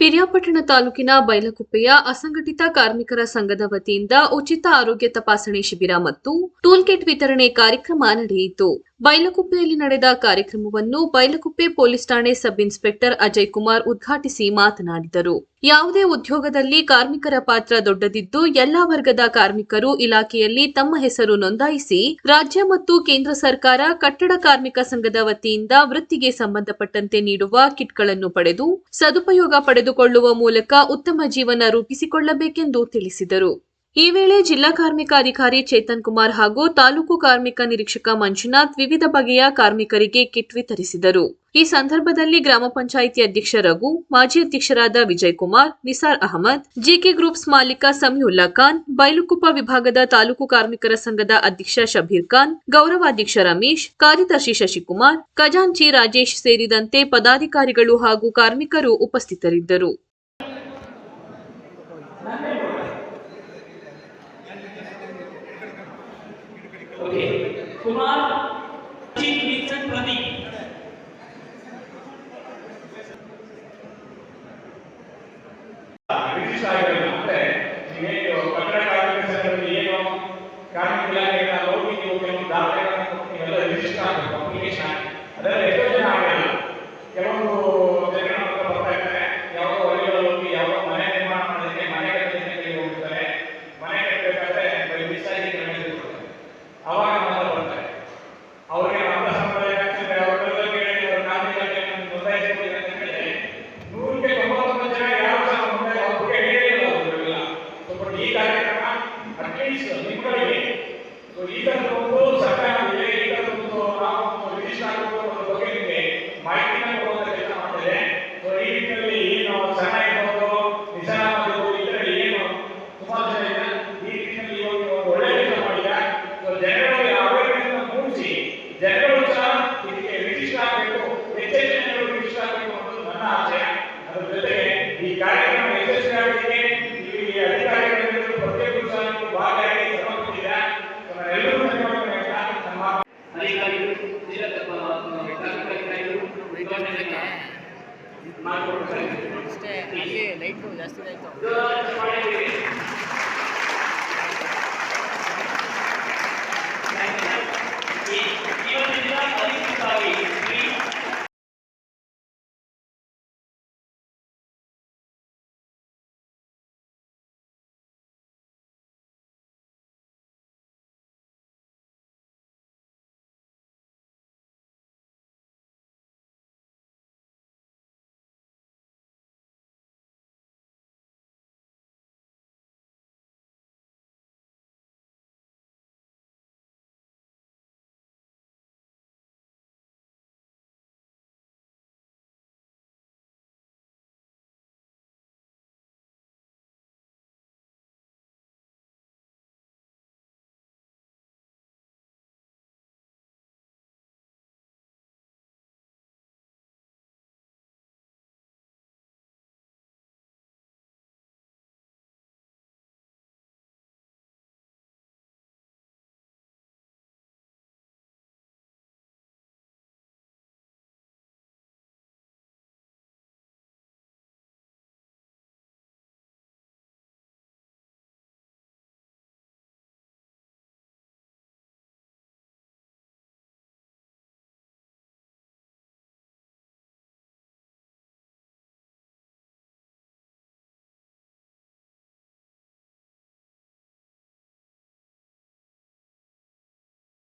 ಪಿರಿಯಾಪಟ್ಟಣ ತಾಲೂಕಿನ ಬೈಲಕುಪ್ಪೆಯ ಅಸಂಘಟಿತ ಕಾರ್ಮಿಕರ ಸಂಘದ ವತಿಯಿಂದ ಉಚಿತ ಆರೋಗ್ಯ ತಪಾಸಣೆ ಶಿಬಿರ ಮತ್ತು ಟೂಲ್ ಕಿಟ್ ವಿತರಣೆ ಕಾರ್ಯಕ್ರಮ ನಡೆಯಿತು. ಬೈಲಕುಪ್ಪೆಯಲ್ಲಿ ನಡೆದ ಕಾರ್ಯಕ್ರಮವನ್ನು ಬೈಲಕುಪ್ಪೆ ಪೊಲೀಸ್ ಠಾಣೆ ಸಬ್ ಇನ್ಸ್ಪೆಕ್ಟರ್ ಅಜಯ್ ಕುಮಾರ್ ಉದ್ಘಾಟಿಸಿ ಮಾತನಾಡಿದರು. ಯಾವುದೇ ಉದ್ಯೋಗದಲ್ಲಿ ಕಾರ್ಮಿಕರ ಪಾತ್ರ ದೊಡ್ಡದಿದ್ದು ಎಲ್ಲಾ ವರ್ಗದ ಕಾರ್ಮಿಕರು ಇಲಾಖೆಯಲ್ಲಿ ತಮ್ಮ ಹೆಸರು ನೋಂದಾಯಿಸಿ ರಾಜ್ಯ ಮತ್ತು ಕೇಂದ್ರ ಸರ್ಕಾರ ಕಟ್ಟಡ ಕಾರ್ಮಿಕ ಸಂಘದ ವತಿಯಿಂದ ವೃತ್ತಿಗೆ ಸಂಬಂಧಪಟ್ಟಂತೆ ನೀಡುವ ಕಿಟ್ಗಳನ್ನು ಪಡೆದು ಸದುಪಯೋಗ ಪಡೆದುಕೊಳ್ಳುವ ಮೂಲಕ ಉತ್ತಮ ಜೀವನ ರೂಪಿಸಿಕೊಳ್ಳಬೇಕೆಂದು ತಿಳಿಸಿದರು. ಈ ವೇಳೆ ಜಿಲ್ಲಾ ಕಾರ್ಮಿಕ ಅಧಿಕಾರಿ ಚೇತನ್ ಕುಮಾರ್ ಹಾಗೂ ತಾಲೂಕು ಕಾರ್ಮಿಕ ನಿರೀಕ್ಷಕ ಮಂಜುನಾಥ್ ವಿವಿಧ ಬಗೆಯ ಕಾರ್ಮಿಕರಿಗೆ ಕಿಟ್ ವಿತರಿಸಿದರು. ಈ ಸಂದರ್ಭದಲ್ಲಿ ಗ್ರಾಮ ಪಂಚಾಯಿತಿ ಅಧ್ಯಕ್ಷ ರಘು, ಮಾಜಿ ಅಧ್ಯಕ್ಷರಾದ ವಿಜಯ್ ಕುಮಾರ್ ನಿಸಾರ್ ಅಹಮದ್, ಜಿಕೆ ಗ್ರೂಪ್ಸ್ ಮಾಲೀಕ ಸಮಿಯುಲ್ಲಾ ಖಾನ್, ಬೈಲುಕುಪ್ಪ ವಿಭಾಗದ ತಾಲೂಕು ಕಾರ್ಮಿಕರ ಸಂಘದ ಅಧ್ಯಕ್ಷ ಶಬೀರ್ ಖಾನ್, ಗೌರವಾಧ್ಯಕ್ಷ ರಮೇಶ್, ಕಾರ್ಯದರ್ಶಿ ಶಶಿಕುಮಾರ್, ಖಜಾಂಚಿ ರಾಜೇಶ್ ಸೇರಿದಂತೆ ಪದಾಧಿಕಾರಿಗಳು ಹಾಗೂ ಕಾರ್ಮಿಕರು ಉಪಸ್ಥಿತರಿದ್ದರು. okay Kumar chief Vincent Pradeep British ಆಗಿರಲಿಲ್ಲ ಅಂದ್ರೆ ನೀವೇನು ಕಟ್ಟಡ ಕಾರ್ಮಿಕ ಸಂಘದಲ್ಲಿ ಏನು ಕಾರ್ಮಿಕ ಇಲಾಖೆಯ ಲೌಕಿಕ ಕೆಲವು ದಾಖಲೆಗಳನ್ನು ನೀವೆಲ್ಲ ರಿಜಿಸ್ಟರ್ ಆಗಬೇಕು ಅಪ್ಲಿಕೇಶನ್ ಅದೆಲ್ಲ ಇದಕ್ಕೆ ರಿಜಿಸ್ಟರ್ ಆಗಬೇಕು ಹೆಚ್ಚೆಚ್ಚು ಜನಗಳು ರಿಜಿಸ್ಟರ್ ಆಗಬೇಕು ಅನ್ನೋದು ನನ್ನ ಆಶಯ ಅದರ ಜೊತೆಗೆ ಈ ಕಾರ್ಯಕ್ರಮ ಯಶಸ್ವಿಯಾಗಲಿಕ್ಕೆ ಇಲ್ಲಿ ಅಧಿಕಾರಿಗಳಿಂದ ಪ್ರತಿಯೊಬ್ಬರು ಸಹ ನೀವು ಭಾಗಿಯಾಗಿ ಶ್ರಮ ಪಟ್ಟಿದ್ದೀರಾ ಸೊ ನಾನೆಲ್ಲರೂ ಧನ್ಯವಾದಗಳು ಹೇಳ್ತಾ ನಮ್ಮ ಅಧಿಕಾರಿಗಳು ಜಿಲ್ಲಾ ಕಾರ್ಮಿಕ ಅಧಿಕಾರಿಗಳು ವಿಭಾಗದಲ್ಲಿ ಮಾಡಿಕೊಡ್ತಾರೆ ಅಷ್ಟೇ ಅಲ್ಲಿ ಲೈಟು ಜಾಸ್ತಿ ಆಯಿತು ಇದು ಮಾಡಿ